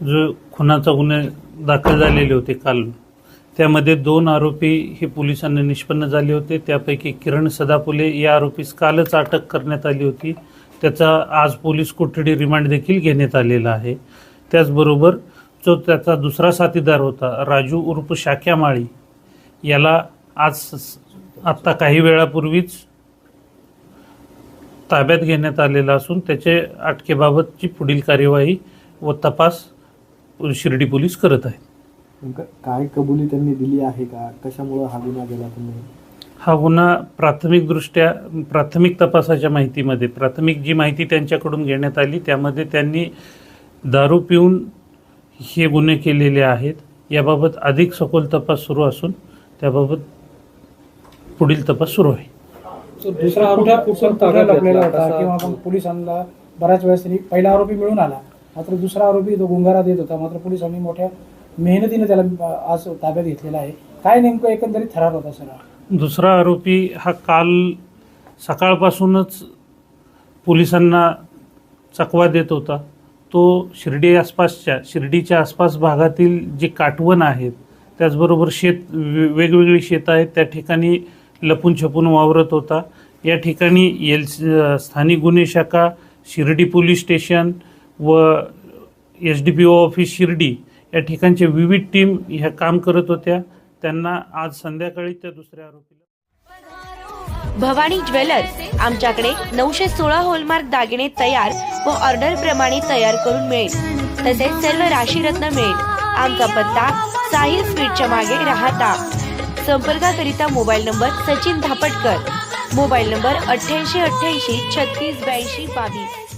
जो खुनाचा गुन्हे दाखल झालेले होते काल त्यामध्ये दोन आरोपी हे पोलिसांना निष्पन्न झाले होते. त्यापैकी किरण सदापुले या आरोपीस कालच अटक करण्यात आली होती. त्याचा आज पोलीस कोठडी रिमांड देखील घेण्यात आलेला आहे. त्याचबरोबर जो त्याचा दुसरा साथीदार होता राजू उर्फ शाक्या माळी याला आज आत्ता काही वेळापूर्वीच ताब्यात घेण्यात आलेला असून त्याचे अटकेबाबतची पुढील कार्यवाही व तपास शिर्डी पोलीस करत आहेत. नेमकं काय कबुली त्यांनी दिली आहे का? कशामुळं हा गुन्हा केला तुम्ही? हा गुन्हा प्राथमिकदृष्ट्या प्राथमिक तपासाच्या माहितीमध्ये प्राथमिक जी माहिती त्यांच्याकडून घेण्यात आली त्यामध्ये त्यांनी दारू पिऊन हे गुन्हे केलेले आहेत. याबाबत अधिक सखोल तपास सुरू असून त्याबाबत पुढील तपास सुरू आहे. दुसरा आरोपी कुठं ताब्यात? होता? किंवा मग पोलिसांना बऱ्याच वेळेस पहिला आरोपी मिळून आला. मात्र दुसरा आरोपी तो गुंगारा देत होता. मात्र पोलिसांनी मोठ्या मेहनतीने त्याला आज ताब्यात घेतलेला आहे. काय नेमकं एकंदरीत थरार होता सर? दुसरा आरोपी हा काल सकाळपासूनच पोलिसांना चकवा देत होता. तो शिर्डी आसपासच्या शिर्डीच्या आसपास भागातील जे काटवण आहेत त्याचबरोबर शेत वेगवेगळी शेतं आहेत त्या ठिकाणी लपून छपून वावरत होता. या ठिकाणी एल स्थानिक गुन्हे शाखा शिर्डी पोलीस स्टेशन व S D P O office Shirdi या ठिकाणच्या विविध टीम ह्या काम करत होत्या. त्यांना आज संध्याकाळी त्या दुसऱ्या आरोपीला भवानी ज्वेलर्स आमच्याकडे नऊशे सोळा होलमार्क दागिने तयार व ऑर्डर प्रमाणे तयार करून मिळेल. तसेच सर्व राशीरत्न मिळेल. आमचा पत्ता साहिल स्वीटच्या मागे राहता. संपर्काकरिता mobile number Sachin Dhapatkar. Mobile number अठ्ठ्याऐंशी अठ्ठ्याऐंशी छत्तीस ब्याऐंशी बावीस.